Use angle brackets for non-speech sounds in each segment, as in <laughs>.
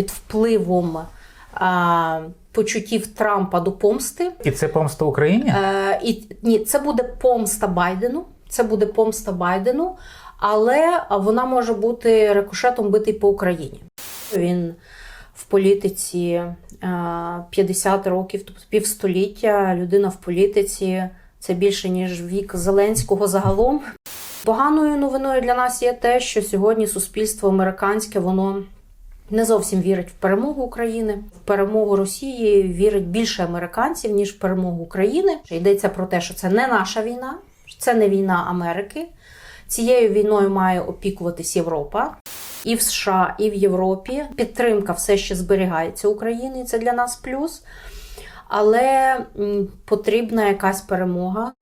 під впливом а, почуттів Трампа до помсти. І це помста Україні? Е, і ні, це буде помста Байдену. Це буде помста Байдену, але вона може бути рикошетом битий по Україні. Він в політиці е, 50 років, тобто півстоліття. Людина в політиці це більше ніж вік Зеленського загалом. Поганою новиною для нас є те, що сьогодні суспільство американське воно не зовсім вірить в перемогу України. В перемогу Росії вірить більше американців ніж в перемогу України. Йдеться про те, що це не наша війна, це не війна Америки. Цією війною має опікуватись Європа. І в США, і в Європі підтримка все ще зберігається України, це для нас плюс. Але потрібна якась перемога.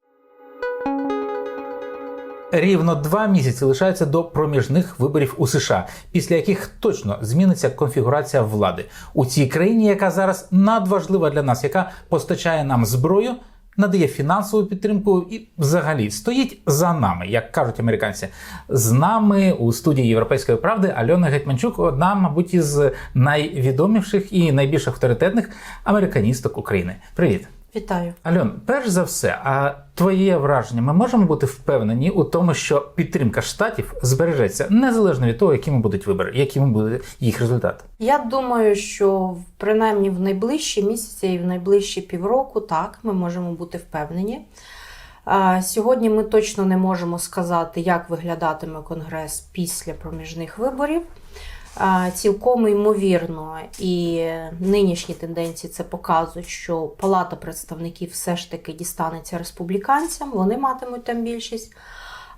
Рівно два місяці лишаються до проміжних виборів у США, після яких точно зміниться конфігурація влади у цій країні, яка зараз надважлива для нас, яка постачає нам зброю, надає фінансову підтримку і взагалі стоїть за нами, як кажуть американці. З нами у студії Європейської правди Альона Гетьманчук, одна, мабуть, із найвідоміших і найбільш авторитетних американісток України. Привіт. Вітаю. Альон, перш за все, а твоє враження, ми можемо бути впевнені у тому, що підтримка штатів збережеться незалежно від того, якими будуть вибори, якими буде їх результат. Я думаю, що принаймні в найближчі місяці і в найближчі півроку так ми можемо бути впевнені. Сьогодні ми точно не можемо сказати, як виглядатиме конгрес після проміжних виборів. Цілком ймовірно, і нинішні тенденції це показують, що Палата представників все ж таки дістанеться республіканцям, вони матимуть там більшість.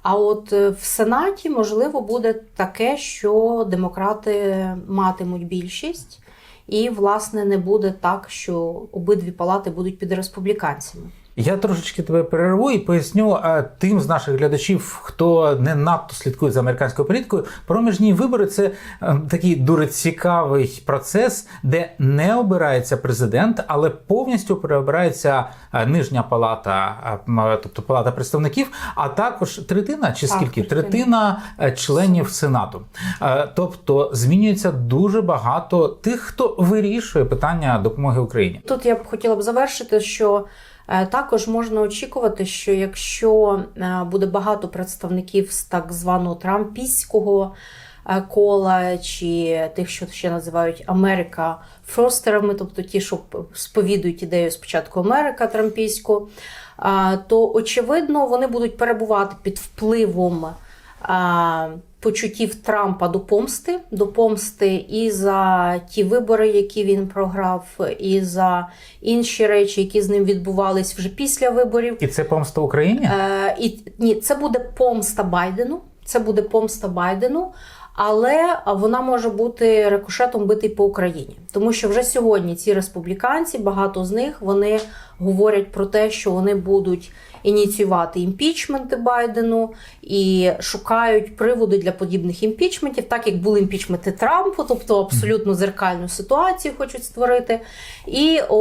А от е, в Сенаті, можливо, буде таке, що демократи матимуть більшість, і, власне, не буде так, що обидві палати будуть під республіканцями. Я трошечки тебе перерву і поясню а, тим з наших глядачів, хто не надто слідкує за американською політикою. Проміжні вибори це е, такий дуже цікавий процес, де не обирається президент, але повністю переобирається е, нижня палата, е, тобто палата представників, а також третина чи скільки третина. третина членів сенату. Тобто змінюється дуже багато тих, хто вирішує питання допомоги Україні. Тут я б хотіла б завершити, що також можна очікувати, що якщо е, буде багато представників з так званого трампійського е, кола, чи тих, що ще називають Америка фростерами, тобто ті, що сповідують ідею спочатку Америка трампійську, е, то очевидно вони будуть перебувати під впливом. Почуттів Трампа до помсти, до помсти і за ті вибори, які він програв, і за інші речі, які з ним відбувались вже після виборів. І це помста Україні? Е, і ні, це буде помста Байдену. Це буде помста Байдену, але вона може бути рикошетом битий по Україні, тому що вже сьогодні ці республіканці, багато з них вони говорять про те, що вони будуть ініціювати імпічменти Байдену і шукають приводи для подібних імпічментів, так як були імпічменти Трампу, тобто абсолютно зеркальну ситуацію хочуть створити. І о,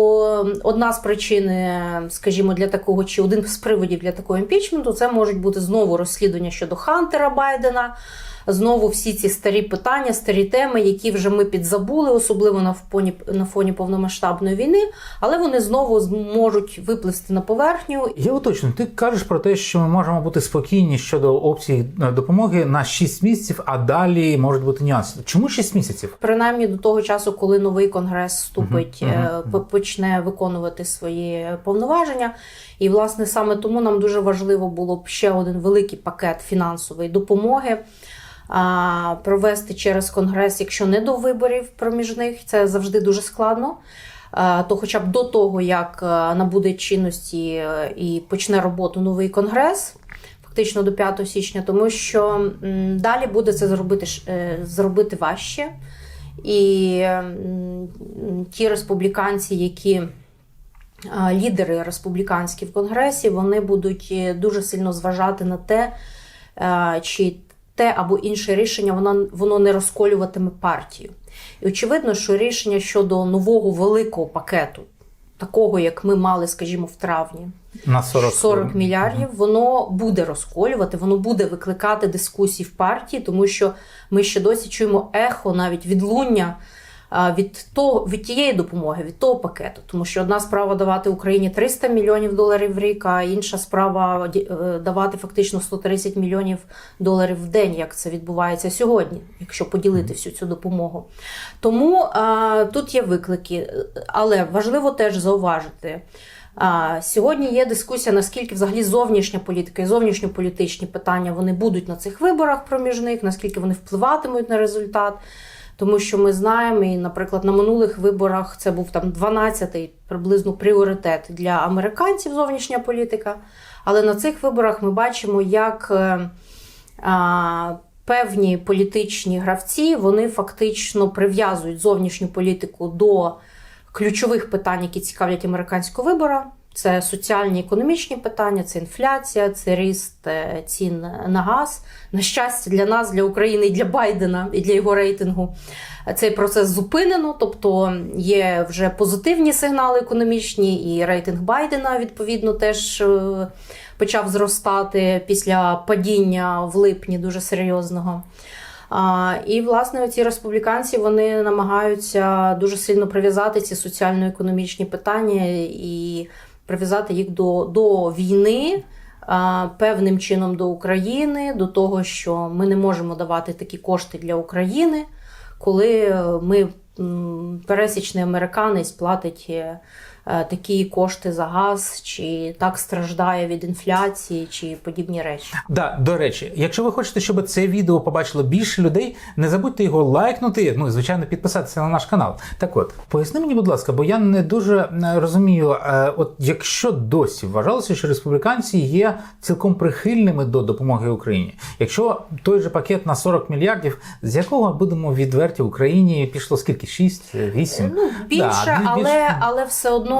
одна з причин, е, скажімо, для такого, чи один з приводів для такого імпічменту, це можуть бути знову розслідування щодо Хантера Байдена. Знову всі ці старі питання, старі теми, які вже ми підзабули, особливо на фоні на фоні повномасштабної війни, але вони знову зможуть виплисти на поверхню. Я уточню, ти кажеш про те, що ми можемо бути спокійні щодо опцій е, допомоги на 6 місяців, а далі можуть бути нюанси. Чому 6 місяців? Принаймні до того часу, коли новий конгрес вступить, мгм, по- почне виконувати свої повноваження. І власне саме тому нам дуже важливо було б ще один великий пакет фінансової допомоги. Провести через конгрес, якщо не до виборів проміжних, це завжди дуже складно. То, хоча б до того, як е, набуде чинності е, і почне роботу новий конгрес, фактично до 5 січня, тому що далі буде це зробити е, зробити важче. І ті республіканці, які лідери республіканські в конгресі, вони будуть дуже сильно зважати на те, чи те або інше рішення воно, воно не розколюватиме партію. І очевидно, що рішення щодо нового великого пакету, такого як ми мали, скажімо, в травні, На 40, 40 мільярдів, воно буде розколювати, воно буде викликати дискусії в партії, тому що ми ще досі чуємо ехо, навіть відлуння від того від тієї допомоги, від того пакету. Тому що одна справа давати Україні 300 мільйонів доларів в рік, а інша справа е, давати фактично 130 мільйонів доларів в день, як це відбувається сьогодні, якщо поділити всю цю допомогу. Тому а, тут є виклики, але важливо теж зауважити. А, сьогодні є дискусія, наскільки взагалі зовнішня політика і зовнішньополітичні питання вони будуть на цих виборах проміжних, наскільки вони впливатимуть на результат. Тому що ми знаємо, і, наприклад, на минулих виборах це був там 12-й приблизно пріоритет для американців зовнішня політика. Але на цих виборах ми бачимо, як е, а, певні політичні гравці вони фактично прив'язують зовнішню політику до ключових питань, які цікавлять американського вибора. Це соціальні економічні питання, це інфляція, це ріст е, цін на газ. На щастя, для нас, для України і для Байдена, і для його рейтингу цей процес зупинено. Тобто є вже позитивні сигнали економічні, і рейтинг Байдена відповідно теж е, почав зростати після падіння в липні дуже серйозного. А, і, власне, ці республіканці вони намагаються дуже сильно прив'язати ці соціально-економічні питання і прив'язати їх до, до війни. Певним чином до України, до того, що ми не можемо давати такі кошти для України, коли е, ми пересічний американець платить е, такі кошти за газ, чи так страждає від інфляції, чи подібні речі. Да, до речі, якщо ви хочете, щоб це відео побачило більше людей, не забудьте його лайкнути, ну і звичайно підписатися на наш канал. Так от, поясни мені, будь ласка, бо я не дуже е, розумію, е, от якщо досі вважалося, що республіканці є цілком прихильними до допомоги Україні, якщо той же пакет на 40 мільярдів, з якого будемо відверті Україні пішло скільки? 6, 8? Ну, більше, Да, більш- але, але все одно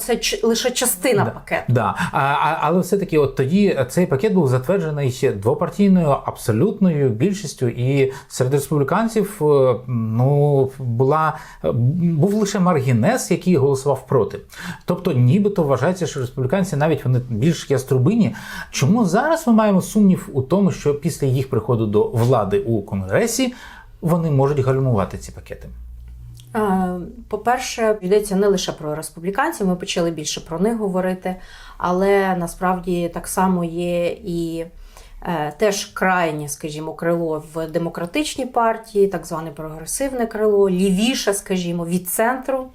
це ч- лише частина Да. пакету. Да. А, а, але все-таки от тоді цей пакет був затверджений ще двопартійною абсолютною більшістю, і серед республіканців е, ну, була, був лише Маргінес, який голосував проти. Тобто, нібито вважається, що республіканці навіть вони більш яструбині. Чому зараз ми маємо сумнів у тому, що після їх приходу до влади у Конгресі вони можуть гальмувати ці пакети? Е, По-перше, йдеться не лише про республіканців, ми почали більше про них говорити, але насправді так само є і е, теж крайнє, скажімо, крило в демократичній партії, так зване прогресивне крило, лівіше, скажімо, від центру.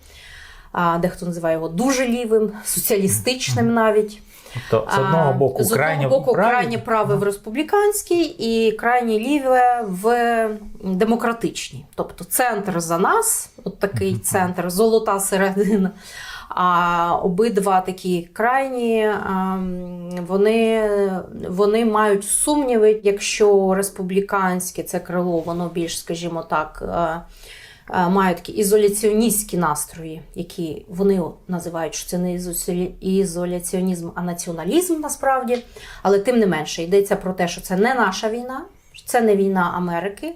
Дехто називає його дуже лівим, соціалістичним навіть. Тобто, з одного боку, з одного боку праві- крайнє праве в республіканській і крайнє ліве в демократичній. Тобто центр за нас, от такий центр, золота середина. А обидва такі крайні, вони, вони мають сумніви, якщо республіканське це крило, воно більш, скажімо так, е, е, такі ізоляціоністські настрої, які вони називають, що це не ізоляціонізм, а націоналізм насправді. Але тим не менше йдеться про те, що це не наша війна, це не війна Америки.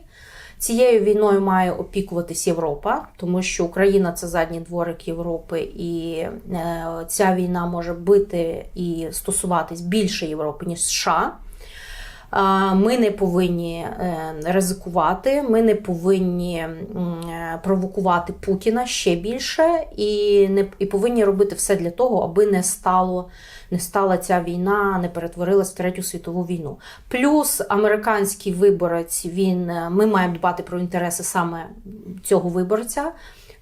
Цією війною має опікуватись Європа, тому що Україна це задній дворик Європи, і е, ця війна може бити і стосуватись більше Європи, ніж США. Ми не повинні е, ризикувати, ми не повинні е, провокувати Путіна ще більше, і не і повинні робити все для того, аби не стало не стала ця війна, не перетворилась в третю світову війну. Плюс американський виборець, він е, ми маємо дбати про інтереси саме цього виборця.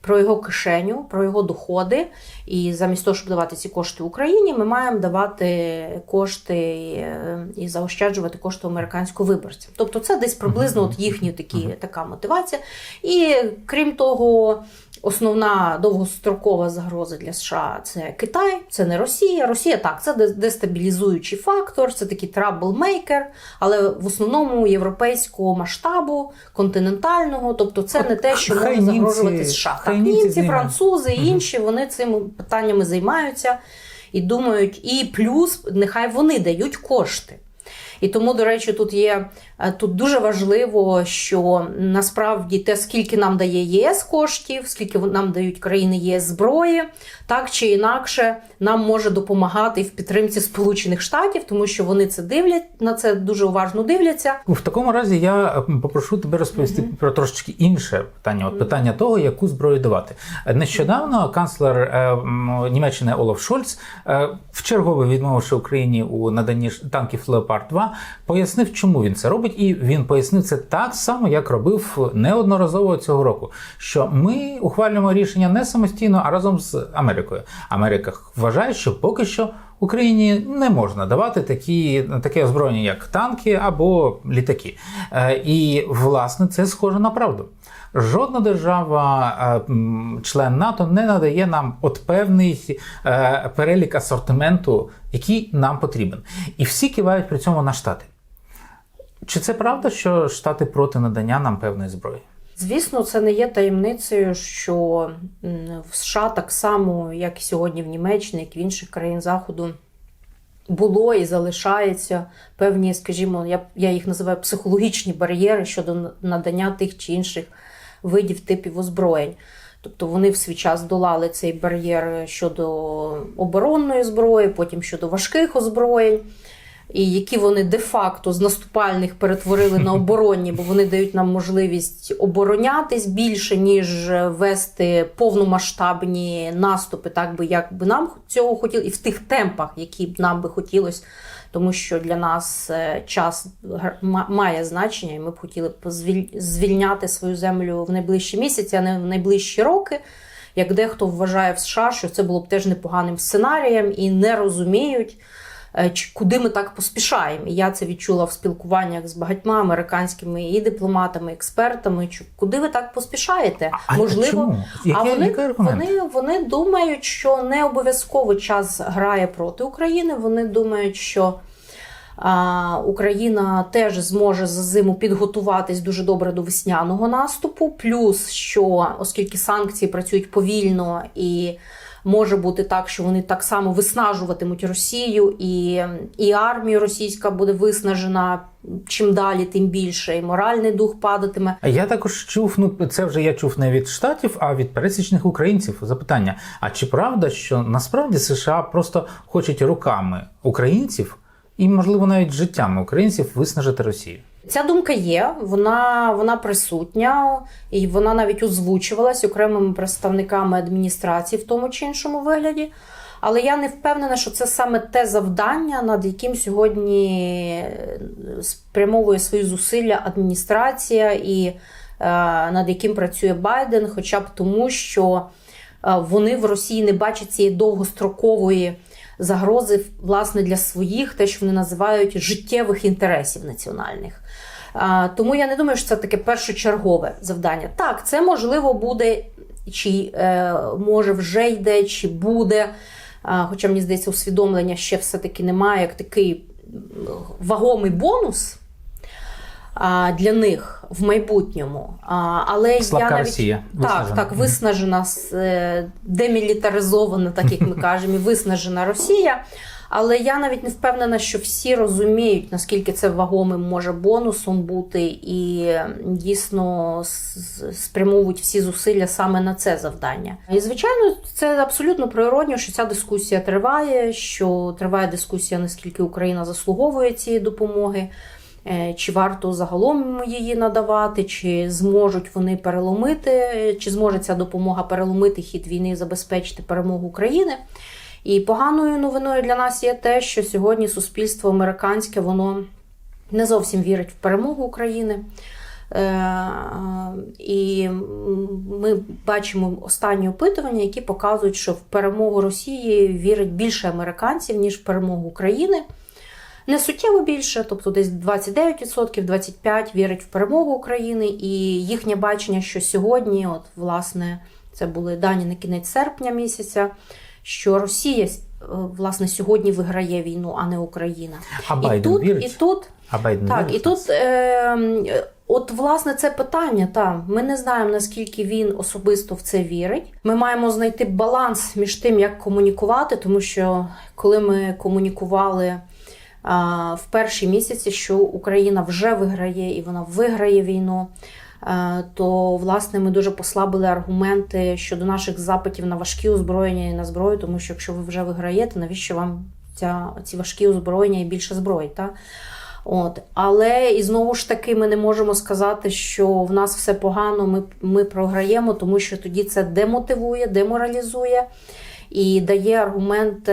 Про його кишеню, про його доходи. І замість того, щоб давати ці кошти Україні, ми маємо давати кошти е, і заощаджувати кошти американського виборця. Тобто це десь приблизно от їхні такі, така мотивація. І крім того, основна довгострокова загроза для США це Китай, це не Росія. Росія так, це дестабілізуючий фактор, це такий траблмейкер, але в основному європейського масштабу, континентального, тобто це не те, що може німці- загрожувати США. Так, німці французи і інші вони цими питаннями займаються і думають, і плюс нехай вони дають кошти. І тому, до речі, тут є Тут дуже важливо, що насправді те, скільки нам дає ЄС коштів, скільки нам дають країни ЄС зброї, так чи інакше нам може допомагати в підтримці Сполучених Штатів, тому що вони це дивлять на це дуже уважно дивляться. В такому разі я е, попрошу тебе розповісти про трошечки інше питання. От питання того, яку зброю давати. Нещодавно канцлер е, Німеччини Олаф Шольц, е, вчергове відмовивши Україні у наданні танків Леопард 2 пояснив, чому він це робить, і він пояснив це так само, як робив неодноразово цього року. Що ми ухвалюємо рішення не самостійно, а разом з Америкою. Америка вважає, що поки що. Україні не можна давати такі, таке озброєння, як танки або літаки. Е, І власне це схоже на правду. Жодна держава, е, член НАТО, не надає нам от певний е, перелік асортименту, який нам потрібен. І всі кивають при цьому на штати. Чи це правда, що штати проти надання нам певної зброї? Звісно, це не є таємницею, що в США так само, як і сьогодні в Німеччині, як і в інших країн Заходу, було і залишається певні, скажімо, я, я їх називаю психологічні бар'єри щодо надання тих чи інших видів типів озброєнь. Тобто вони в свій час долали цей бар'єр щодо оборонної зброї, потім щодо важких озброєнь і які вони де-факто з наступальних перетворили на оборонні, бо вони дають нам можливість оборонятись більше, ніж вести повномасштабні наступи, так би як би нам цього хотілося, і в тих темпах, які б нам би хотілося. Тому що для нас е, час має значення, і ми б хотіли б звільняти свою землю в найближчі місяці, а не в найближчі роки. Як дехто вважає в США, що це було б теж непоганим сценарієм і не розуміють, куди ми так поспішаємо. І я це відчула в спілкуваннях з багатьма американськими і дипломатами, експертами. Чи куди ви так поспішаєте? А чому? Яке- а вони, який вони, вони думають, що не обов'язково час грає проти України. Вони думають, що. Україна теж зможе за зиму підготуватись дуже добре до весняного наступу. Плюс, що оскільки санкції працюють повільно і може бути так, що вони так само виснажуватимуть Росію, і, і армія російська буде виснажена чим далі, тим більше, і моральний дух падатиме. Я також чув, ну це вже я чув не від штатів, а від пересічних українців. Запитання: а чи правда, що насправді США просто хочуть руками українців і, можливо, навіть життями українців виснажити Росію? Ця думка є, вона, вона присутня, і вона навіть озвучувалась окремими представниками адміністрації в тому чи іншому вигляді. Але я не впевнена, що це саме те завдання, над яким сьогодні е, спрямовує свої зусилля адміністрація і е, над яким працює Байден, хоча б тому, що е, вони в Росії не бачать цієї довгострокової загрози власне для своїх, те, що вони називають життєвих інтересів національних. Тому я не думаю, що це таке першочергове завдання. Так, це можливо буде, чи е, може вже йде, чи буде. Хоча мені здається, усвідомлення ще все-таки немає як такий вагомий бонус для них в майбутньому. Але Слабка я навіть Росія, так, виснажена. так, виснажена, е, демілітаризована, так як ми <laughs> кажемо, і виснажена Росія. Але я навіть не впевнена, що всі розуміють, наскільки це вагомим може бонусом бути, і дійсно спрямовують всі зусилля саме на це завдання. І звичайно, це абсолютно природньо, що ця дискусія триває, що триває дискусія, наскільки Україна заслуговує цієї допомоги. Е, Чи варто загалом її надавати, чи зможуть вони переломити, е, чи зможе ця допомога переломити хід війни і забезпечити перемогу України? І поганою новиною для нас є те, що сьогодні суспільство американське воно не зовсім вірить в перемогу України. Е, І ми бачимо останні опитування, які показують, що в перемогу Росії вірить більше американців, ніж в перемогу України. Не суттєво більше, тобто десь 29%, 25% вірить в перемогу України, і їхнє бачення, що сьогодні, от власне, це були дані на кінець серпня місяця, що Росія е, власне сьогодні виграє війну, а не Україна. А і Байден тут, вірить? і тут А Байден так, вірить і тут, е, е, от власне це питання. Та ми не знаємо наскільки він особисто в це вірить. Ми маємо знайти баланс між тим, як комунікувати, тому що коли ми комунікували. а, в перші місяці, що Україна вже виграє і вона виграє війну. Е, То власне ми дуже послабили аргументи щодо наших запитів на важкі озброєння і на зброю, тому що якщо ви вже виграєте, навіщо вам ця, ці важкі озброєння і більше зброї? Та? От. Але і знову ж таки ми не можемо сказати, що в нас все погано, ми, ми програємо, тому що тоді це демотивує, деморалізує і дає аргумент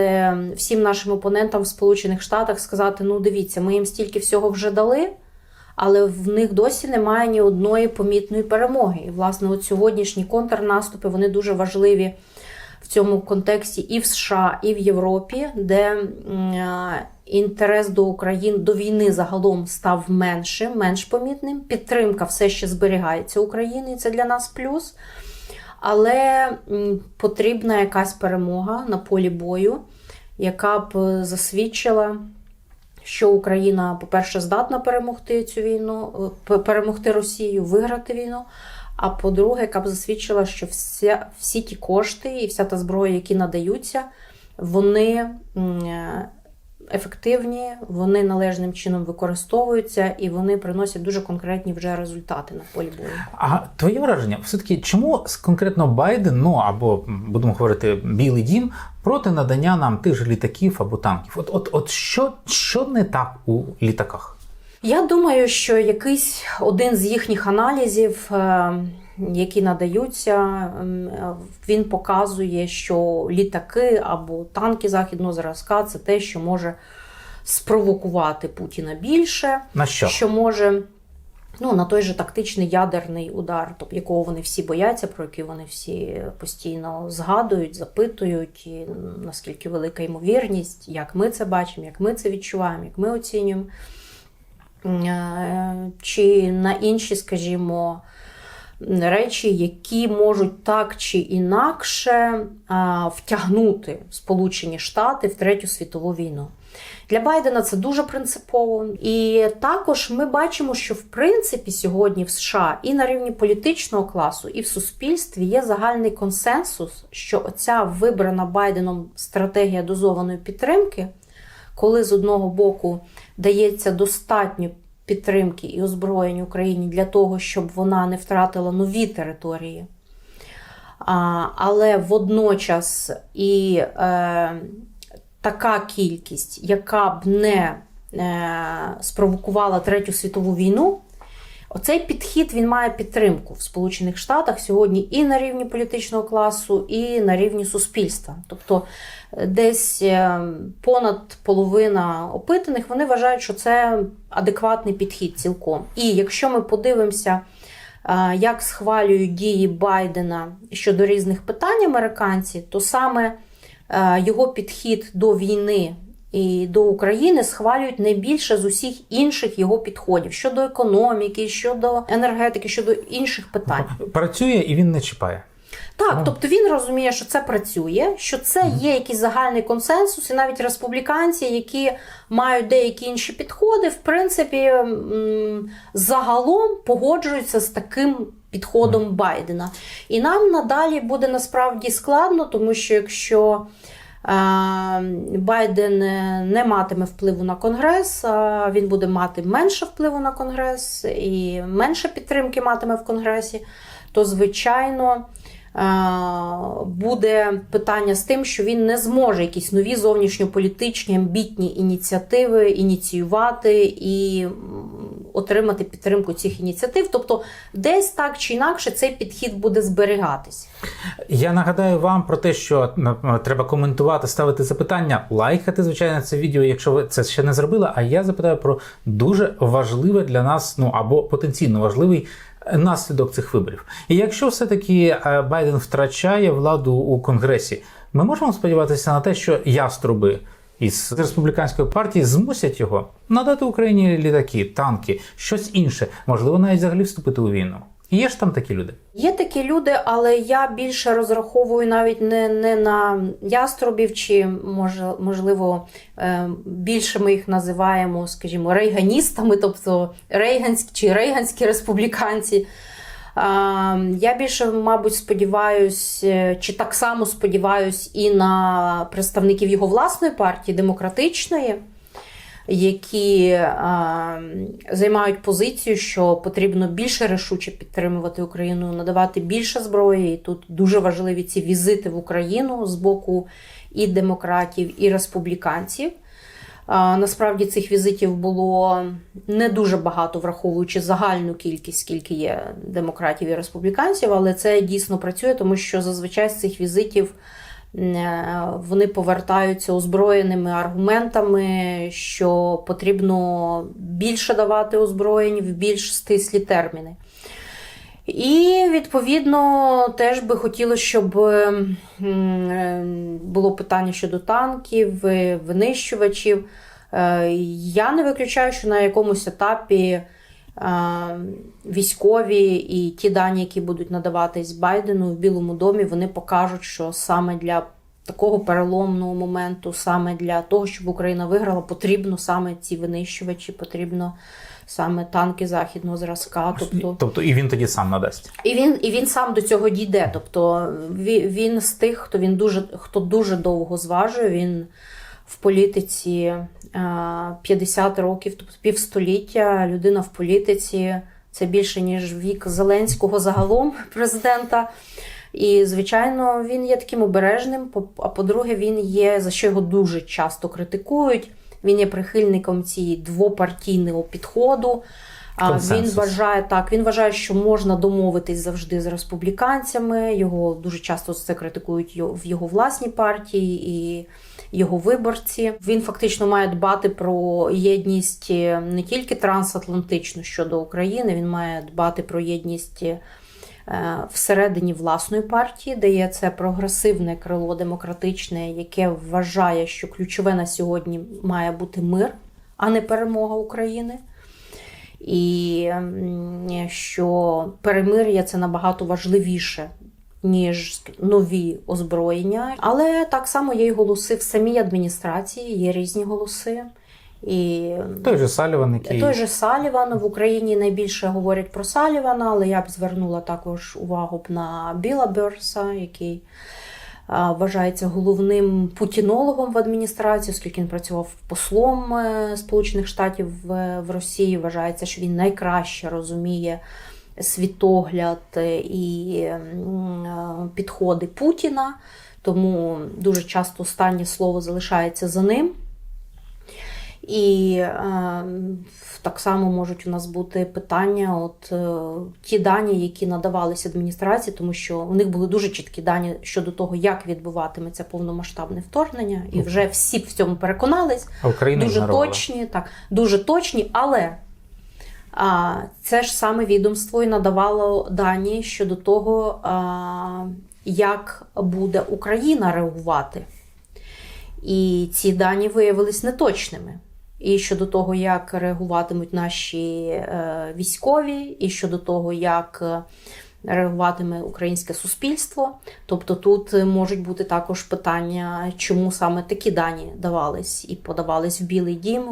всім нашим опонентам в Сполучених Штатах сказати: ну дивіться, ми їм стільки всього вже дали. Але в них досі немає ні одної помітної перемоги. І, власне, от сьогоднішні контрнаступи вони дуже важливі в цьому контексті і в США, і в Європі, де е, інтерес до України до війни загалом став меншим, менш помітним. Підтримка все ще зберігається України, це для нас плюс. Але потрібна якась перемога на полі бою, яка б е, засвідчила, що Україна, по-перше, здатна перемогти цю війну, е, перемогти Росію, виграти війну. А по-друге, яка б засвідчила, що вся, всі ті кошти і вся та зброя, які надаються, вони е, ефективні, вони належним чином використовуються і вони приносять дуже конкретні вже результати на полі бою. А твоє враження, все-таки чому з- конкретно Байден, ну або будемо говорити Білий Дім, проти надання нам тих же літаків або танків? От, от, от що, що не так у літаках? Я думаю, що якийсь один з їхніх аналізів, е, які надаються, він показує, що літаки або танки західного зразка це те, що може спровокувати Путіна більше, На що? що може. Ну, на той же тактичний ядерний удар, тобто якого вони всі бояться, про який вони всі постійно згадують, запитують, і наскільки велика ймовірність, як ми це бачимо, як ми це відчуваємо, як ми оцінюємо. Е, Чи на інші, скажімо, речі, які можуть так чи інакше втягнути Сполучені Штати в Третю світову війну. Для Байдена це дуже принципово. І також ми бачимо, що в принципі сьогодні в США і на рівні політичного класу, і в суспільстві є загальний консенсус, що оця вибрана Байденом стратегія дозованої підтримки, коли з одного боку дається достатньо підтримки і озброєнь Україні для того, щоб вона не втратила нові території. Але водночас і е, така кількість, яка б не е, спровокувала Третю світову війну, оцей підхід він має підтримку в Сполучених Штатах сьогодні і на рівні політичного класу, і на рівні суспільства. Тобто е, десь е, понад половина опитаних вони вважають, що це адекватний підхід цілком. І якщо ми подивимося, е, як схвалюють дії Байдена щодо різних питань американці, то саме його підхід до війни і до України схвалюють найбільше з усіх інших його підходів щодо економіки, щодо енергетики, щодо інших питань. Працює і він не чіпає. Так, Ну. тобто він розуміє, що це працює, що це є якийсь загальний консенсус, і навіть республіканці, які мають деякі інші підходи, в принципі, загалом погоджуються з таким підходом Байдена. І нам надалі буде насправді складно, тому що якщо Байден е, не матиме впливу на Конгрес, він буде мати менше впливу на Конгрес і менше підтримки матиме в Конгресі, то звичайно. Буде питання з тим, що він не зможе якісь нові зовнішньополітичні амбітні ініціативи ініціювати і отримати підтримку цих ініціатив. Тобто, десь так чи інакше цей підхід буде зберігатись. Я нагадаю вам про те, що треба коментувати, ставити запитання, лайкати, звичайно, це відео, якщо ви це ще не зробили. А я запитаю про дуже важливе для нас, ну або потенційно важливий наслідок цих виборів. І якщо все-таки е, Байден втрачає владу у Конгресі, ми можемо сподіватися на те, що яструби. Із республіканської партії змусять його надати Україні літаки, танки, щось інше, можливо, навіть взагалі вступити у війну. Є ж там такі люди. Є такі люди, але я більше розраховую навіть не, не на яструбів, чи може, можливо е, більше ми їх називаємо, скажімо, рейганістами, тобто рейганські чи рейганські республіканці. Я більше, мабуть, сподіваюсь, е, чи так само сподіваюсь і на представників його власної партії демократичної. Які е, займають позицію, що потрібно більше рішуче підтримувати Україну, надавати більше зброї. І тут дуже важливі ці візити в Україну з боку і демократів, і республіканців. Насправді цих візитів було не дуже багато, враховуючи загальну кількість, скільки є демократів і республіканців, але це дійсно працює, тому що зазвичай з цих візитів вони повертаються озброєними аргументами, що потрібно більше давати озброєнь в більш стислі терміни. І відповідно теж би хотілося, щоб е, було питання щодо танків, е, винищувачів. Е, Я не виключаю, що на якомусь етапі е, військові і ті дані, які будуть надаватись Байдену в Білому домі, вони покажуть, що саме для такого переломного моменту, саме для того, щоб Україна виграла, потрібно саме ці винищувачі, потрібно саме танки західного зразка. Тобто Тобто і він тоді сам надасть. і він, і він сам до цього дійде. Тобто він, він з тих, хто він дуже хто дуже довго зважує. Він в політиці е, 50 років, тобто півстоліття. Людина в політиці це більше ніж вік Зеленського загалом <laughs> президента. І, звичайно, він є таким обережним. А по-друге, він є за що його дуже часто критикують. Він є прихильником цієї двопартійного підходу. А Він вважає так. Він вважає, що можна домовитись завжди з республіканцями. Його дуже часто це критикують в його власній партії і його виборці. Він фактично має дбати про єдність е, не тільки трансатлантичну щодо України, він має дбати про єдність. е, Всередині власної партії, де є це прогресивне крило демократичне, яке вважає, що ключове на сьогодні має бути мир, а не перемога України. І що перемир'я це набагато важливіше, ніж нові озброєння. Але так само є й голоси в самій адміністрації, є різні голоси. І Той же Саліван, який той же Саліван в Україні найбільше говорять про Салівана, але я б звернула також увагу б на Біла Берса, який вважається головним путінологом в адміністрації, оскільки він працював послом е, Сполучених Штатів в, Росії. Вважається, що він найкраще розуміє світогляд і е, підходи Путіна. Тому дуже часто останнє слово залишається за ним. І е, так само можуть у нас бути питання, от е, ті дані, які надавалися адміністрації, тому що у них були дуже чіткі дані щодо того, як відбуватиметься повномасштабне вторгнення, і вже всі в цьому переконались. а Україна Дуже ігнорувала. точні, так, дуже точні, але а, це ж саме відомство і надавало дані щодо того, а, як буде Україна реагувати. І ці дані виявились неточними. І щодо того, як реагуватимуть наші е, військові, і щодо того, як е, реагуватиме українське суспільство. Тобто тут можуть бути також питання, чому саме такі дані давались і подавались в Білий Дім,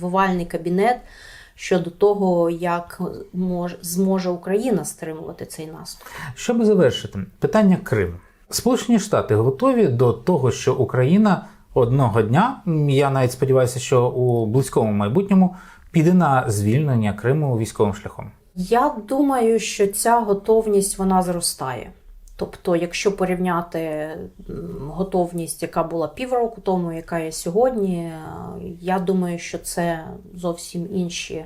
в овальний кабінет щодо того, як мож, зможе Україна стримувати цей наступ. Щоб завершити, питання Криму. Сполучені Штати готові до того, що Україна одного дня, я навіть сподіваюся, що у близькому майбутньому піде на звільнення Криму військовим шляхом. Я думаю, що ця готовність вона зростає. Тобто, якщо порівняти готовність, яка була півроку тому, яка є сьогодні, е, я думаю, що це зовсім інші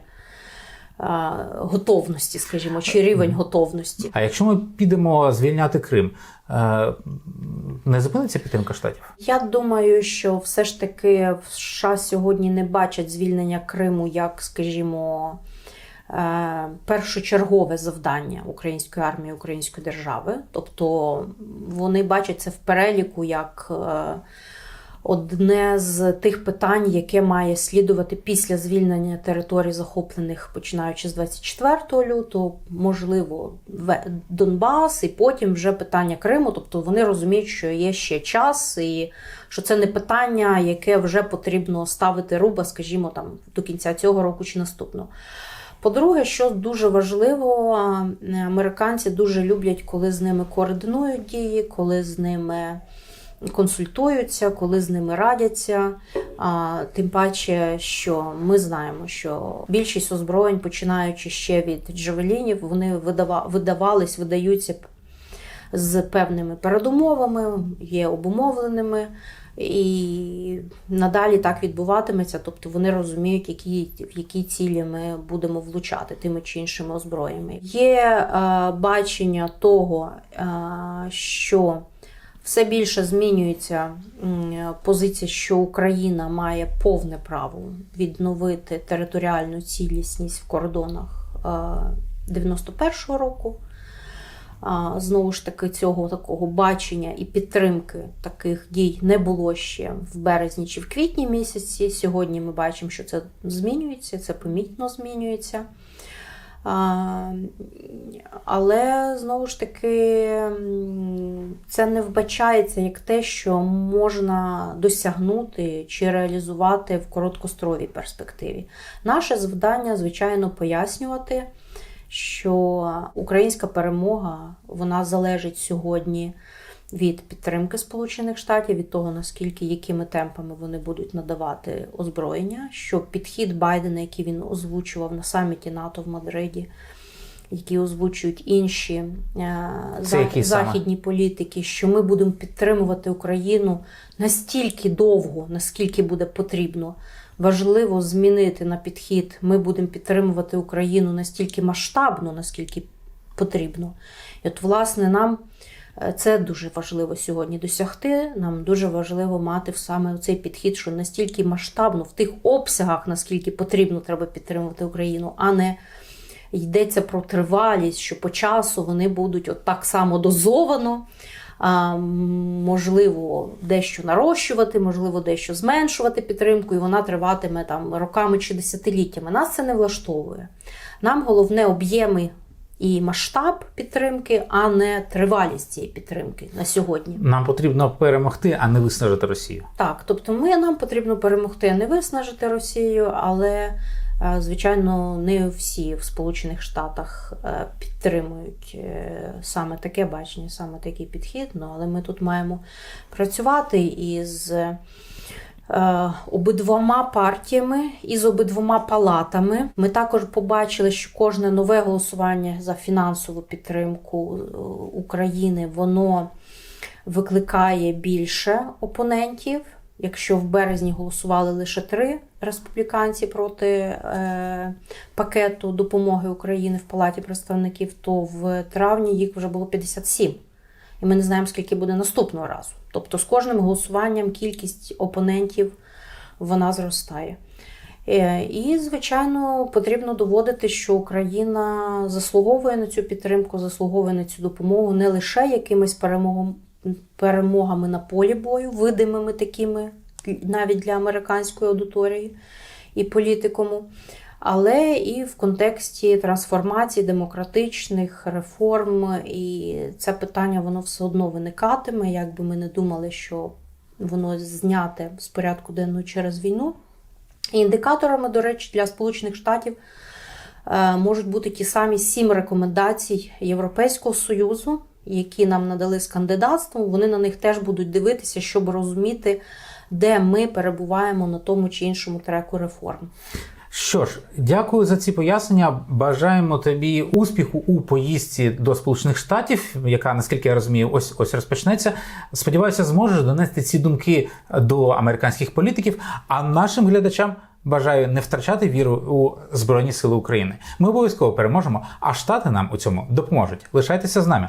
готовності, скажімо, чи рівень готовності. А якщо ми підемо звільняти Крим, е, не зупиниться підтримка штатів? Я думаю, що все ж таки в США сьогодні не бачать звільнення Криму як, скажімо, е, першочергове завдання української армії, української держави. Тобто вони бачать це в переліку як е, одне з тих питань, яке має слідувати після звільнення територій, захоплених починаючи з 24 лютого, можливо, Ве- Донбас, і потім вже питання Криму. Тобто вони розуміють, що є ще час, і що це не питання, яке вже потрібно ставити руба, скажімо, там до кінця цього року чи наступного. По-друге, що дуже важливо, американці дуже люблять, коли з ними координують дії, коли з ними консультуються, коли з ними радяться. Тим паче, що ми знаємо, що більшість озброєнь, починаючи ще від джавелінів, вони видава, видавались, видаються з певними передумовами, є обумовленими. І надалі так відбуватиметься, тобто вони розуміють, які, в які цілі ми будемо влучати тими чи іншими озброями. Є е, бачення того, е, що все більше змінюється позиція, що Україна має повне право відновити територіальну цілісність в кордонах е, 91-го року. Знову ж таки, цього такого бачення і підтримки таких дій не було ще в березні чи в квітні місяці. Сьогодні ми бачимо, що це змінюється, це помітно змінюється. Але знову ж таки це не вбачається як те, що можна досягнути чи реалізувати в короткостровій перспективі. Наше завдання, звичайно, пояснювати, що українська перемога вона залежить сьогодні від підтримки Сполучених Штатів, від того наскільки якими темпами вони будуть надавати озброєння, що підхід Байдена, який він озвучував на саміті НАТО в Мадриді, які озвучують інші е, Це які саме? західні політики, що ми будемо підтримувати Україну настільки довго, наскільки буде потрібно. Важливо змінити на підхід. Ми будемо підтримувати Україну настільки масштабно, наскільки потрібно. І от, власне, нам це дуже важливо сьогодні досягти. Нам дуже важливо мати саме цей підхід, що настільки масштабно, в тих обсягах, наскільки потрібно, треба підтримувати Україну, а не йдеться про тривалість, що по часу вони будуть от так само дозовано. А, можливо, дещо нарощувати, можливо, дещо зменшувати підтримку, і вона триватиме там роками чи десятиліттями. Нас це не влаштовує. Нам головне об'єми і масштаб підтримки, а не тривалість цієї підтримки на сьогодні. Нам потрібно перемогти, а не виснажити Росію. Так, тобто ми нам потрібно перемогти, а не виснажити Росію, але е, звичайно не всі в Сполучених Штатах е, підтримують е, саме таке бачення, саме такий підхід. Ну але ми тут маємо працювати із. Е, Обидвома партіями і з обидвома палатами ми також побачили, що кожне нове голосування за фінансову підтримку е, України воно викликає більше опонентів. Якщо в березні голосували лише три республіканці проти е, пакету допомоги України в Палаті представників, то в травні їх вже було 57. І ми не знаємо, скільки буде наступного разу. Тобто з кожним голосуванням кількість опонентів вона зростає. Е, І, звичайно, потрібно доводити, що Україна заслуговує на цю підтримку, заслуговує на цю допомогу не лише якимись перемогом, перемогами на полі бою, видимими такими навіть для американської аудиторії і політикуму, але і в контексті трансформації демократичних реформ. І це питання воно все одно виникатиме, як би ми не думали, що воно зняте з порядку денного через війну. Індикаторами, до речі, для Сполучених Штатів е, можуть бути ті самі сім рекомендацій Європейського Союзу, які нам надали з кандидатством. Вони на них теж будуть дивитися, щоб розуміти, де ми перебуваємо на тому чи іншому треку реформ. Що ж, дякую за ці пояснення. Бажаємо тобі успіху у поїздці до Сполучених Штатів, яка, наскільки я розумію, ось ось розпочнеться. Сподіваюся, зможеш донести ці думки до американських політиків. А нашим глядачам бажаю не втрачати віру у Збройні Сили України. Ми обов'язково переможемо, а штати нам у цьому допоможуть. Лишайтеся з нами.